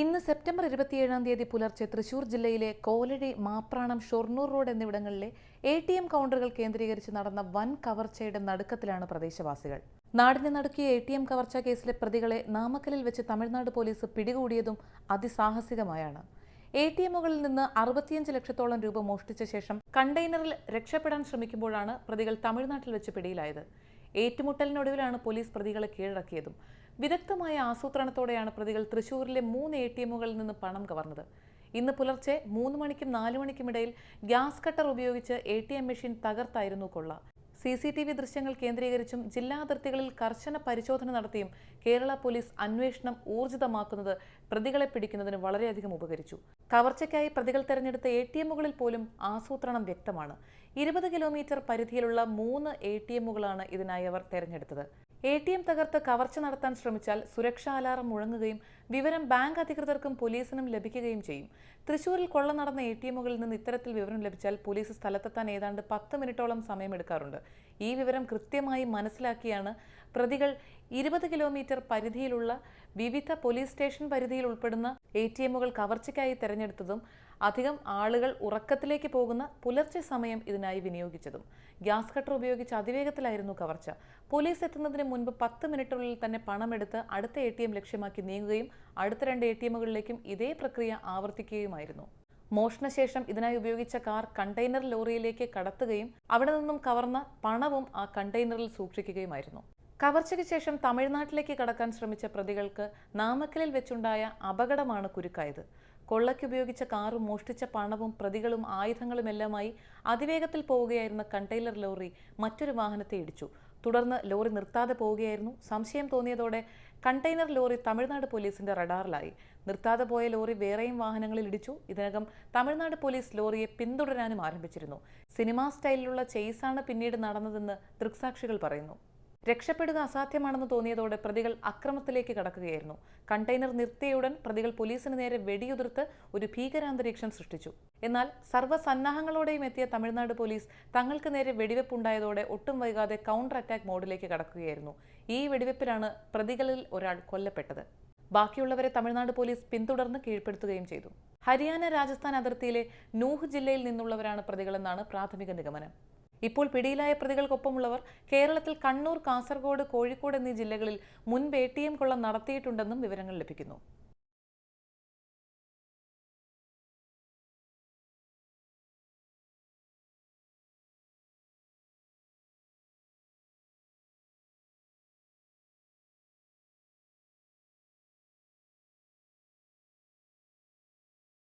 ഇന്ന് സെപ്റ്റംബർ ഇരുപത്തിയേഴാം തീയതി പുലർച്ചെ തൃശൂർ ജില്ലയിലെ കോലഴി മാപ്രാണം ഷൊർണൂർ റോഡ് എന്നിവിടങ്ങളിലെ എ ടി എം കൗണ്ടറുകൾ കേന്ദ്രീകരിച്ച് നടന്ന വൻ കവർച്ചയുടെ നടുക്കത്തിലാണ് പ്രദേശവാസികൾ. നാടിനെ നടുക്കിയ എ ടി എം കവർച്ച കേസിലെ പ്രതികളെ നാമക്കലിൽ വെച്ച് തമിഴ്നാട് പോലീസ് പിടികൂടിയതും അതിസാഹസികമായാണ്. എ ടി എമ്മുകളിൽ നിന്ന് അറുപത്തിയഞ്ച് ലക്ഷത്തോളം രൂപ മോഷ്ടിച്ച ശേഷം കണ്ടെയ്നറിൽ രക്ഷപ്പെടാൻ ശ്രമിക്കുമ്പോഴാണ് പ്രതികൾ തമിഴ്നാട്ടിൽ വെച്ച് പിടിയിലായത്. ഏറ്റുമുട്ടലിനൊടുവിലാണ് പോലീസ് പ്രതികളെ കീഴടക്കിയതും വിദഗ്ധമായ ആസൂത്രണത്തോടെയാണ് പ്രതികൾ തൃശൂരിലെ മൂന്ന് എ ടി എമ്മുകളിൽ നിന്ന് പണം കവർന്നത്. ഇന്ന് പുലർച്ചെ മൂന്ന് മണിക്കും നാല് മണിക്കും ഇടയിൽ ഗ്യാസ് കട്ടർ ഉപയോഗിച്ച് എ ടി എം മെഷീൻ തകർത്തായിരുന്നു കൊള്ള. സി സി ടി വി ദൃശ്യങ്ങൾ കേന്ദ്രീകരിച്ചും ജില്ലാ അതിർത്തികളിൽ കർശന പരിശോധന നടത്തിയും കേരള പോലീസ് അന്വേഷണം ഊർജിതമാക്കുന്നത് പ്രതികളെ പിടിക്കുന്നതിന് വളരെയധികം ഉപകരിച്ചു. കവർച്ചയ്ക്കായി പ്രതികൾ തെരഞ്ഞെടുത്ത എ ടി എമ്മുകളിൽ പോലും ആസൂത്രണം വ്യക്തമാണ്. ഇരുപത് കിലോമീറ്റർ പരിധിയിലുള്ള മൂന്ന് എ ടി എമ്മുകളാണ് ഇതിനായി അവർ തെരഞ്ഞെടുത്തത്. എ ടി എം തകർത്ത് കവർച്ച നടത്താൻ ശ്രമിച്ചാൽ സുരക്ഷാ അലാറം മുഴങ്ങുകയും വിവരം ബാങ്ക് അധികൃതർക്കും പോലീസിനും ലഭിക്കുകയും ചെയ്യും. തൃശൂരിൽ കൊള്ള നടന്ന എ ടി എമ്മുകളിൽ നിന്ന് ഇത്തരത്തിൽ വിവരം ലഭിച്ചാൽ പോലീസ് സ്ഥലത്തെത്താൻ ഏതാണ്ട് പത്ത് മിനിറ്റോളം സമയമെടുക്കാറുണ്ട്. ഈ വിവരം കൃത്യമായി മനസ്സിലാക്കിയാണ് പ്രതികൾ ഇരുപത് കിലോമീറ്റർ പരിധിയിലുള്ള വിവിധ പോലീസ് സ്റ്റേഷൻ പരിധിയിൽ ഉൾപ്പെടുന്ന എ ടി എമ്മുകൾ കവർച്ചയ്ക്കായി തെരഞ്ഞെടുത്തതും അധികം ആളുകൾ ഉറക്കത്തിലേക്ക് പോകുന്ന പുലർച്ചെ സമയം ഇതിനായി വിനിയോഗിച്ചതും. ഗ്യാസ് കട്ടർ ഉപയോഗിച്ച് അതിവേഗത്തിലായിരുന്നു കവർച്ച. പോലീസ് എത്തുന്നതിന് മുൻപ് പത്ത് മിനിറ്റിനുള്ളിൽ തന്നെ പണമെടുത്ത് അടുത്ത എ ലക്ഷ്യമാക്കി നീങ്ങുകയും അടുത്ത രണ്ട് എ ടി ഇതേ പ്രക്രിയ ആവർത്തിക്കുകയുമായിരുന്നു. മോഷണശേഷം ഇതിനായി ഉപയോഗിച്ച കാർ കണ്ടെയ്നർ ലോറിയിലേക്ക് കടത്തുകയും അവിടെ നിന്നും കവർന്ന പണവും ആ കണ്ടെയ്നറിൽ സൂക്ഷിക്കുകയുമായിരുന്നു. കവർച്ചയ്ക്ക് ശേഷം തമിഴ്നാട്ടിലേക്ക് കടക്കാൻ ശ്രമിച്ച പ്രതികൾക്ക് നാമക്കലിൽ വെച്ചുണ്ടായ അപകടമാണ് കുരുക്കായത്. കൊള്ളയ്ക്ക് ഉപയോഗിച്ച കാറും മോഷ്ടിച്ച പണവും പ്രതികളും ആയുധങ്ങളുമെല്ലാമായി അതിവേഗത്തിൽ പോവുകയായിരുന്ന കണ്ടെയ്നർ ലോറി മറ്റൊരു വാഹനത്തെ ഇടിച്ചു. തുടർന്ന് ലോറി നിർത്താതെ പോവുകയായിരുന്നു. സംശയം തോന്നിയതോടെ കണ്ടെയ്നർ ലോറി തമിഴ്നാട് പോലീസിന്റെ റഡാറിലായി. നിർത്താതെ പോയ ലോറി വേറെയും വാഹനങ്ങളിൽ ഇടിച്ചു. ഇതിനകം തമിഴ്നാട് പോലീസ് ലോറിയെ പിന്തുടരാനും ആരംഭിച്ചിരുന്നു. സിനിമാ സ്റ്റൈലിലുള്ള ചെയ്സാണ് പിന്നീട് നടന്നതെന്ന് ദൃക്സാക്ഷികൾ പറയുന്നു. രക്ഷപ്പെടുക അസാധ്യമാണെന്ന് തോന്നിയതോടെ പ്രതികൾ അക്രമത്തിലേക്ക് കടക്കുകയായിരുന്നു. കണ്ടെയ്നർ നിർത്തിയുടൻ പ്രതികൾ പോലീസിന് നേരെ വെടിയുതിർത്ത് ഒരു ഭീകരാന്തരീക്ഷം സൃഷ്ടിച്ചു. എന്നാൽ സർവസന്നാഹങ്ങളോടെയും എത്തിയ തമിഴ്നാട് പോലീസ് തങ്ങൾക്ക് നേരെ വെടിവെപ്പുണ്ടായതോടെ ഒട്ടും വൈകാതെ കൗണ്ടർ അറ്റാക്ക് മോഡിലേക്ക് കടക്കുകയായിരുന്നു. ഈ വെടിവെപ്പിലാണ് പ്രതികളിൽ ഒരാൾ കൊല്ലപ്പെട്ടത്. ബാക്കിയുള്ളവരെ തമിഴ്നാട് പോലീസ് പിന്തുടർന്ന് കീഴ്പ്പെടുത്തുകയും ചെയ്തു. ഹരിയാന രാജസ്ഥാൻ അതിർത്തിയിലെ നൂഹ് ജില്ലയിൽ നിന്നുള്ളവരാണ് പ്രതികളെന്നാണ് പ്രാഥമിക നിഗമനം. ഇപ്പോൾ പിടിയിലായ പ്രതികൾക്കൊപ്പമുള്ളവർ കേരളത്തിൽ കണ്ണൂർ കാസർഗോഡ് കോഴിക്കോട് എന്നീ ജില്ലകളിൽ മുൻപ് എ ടി എം കൊള്ള നടത്തിയിട്ടുണ്ടെന്നും വിവരങ്ങൾ ലഭിക്കുന്നു.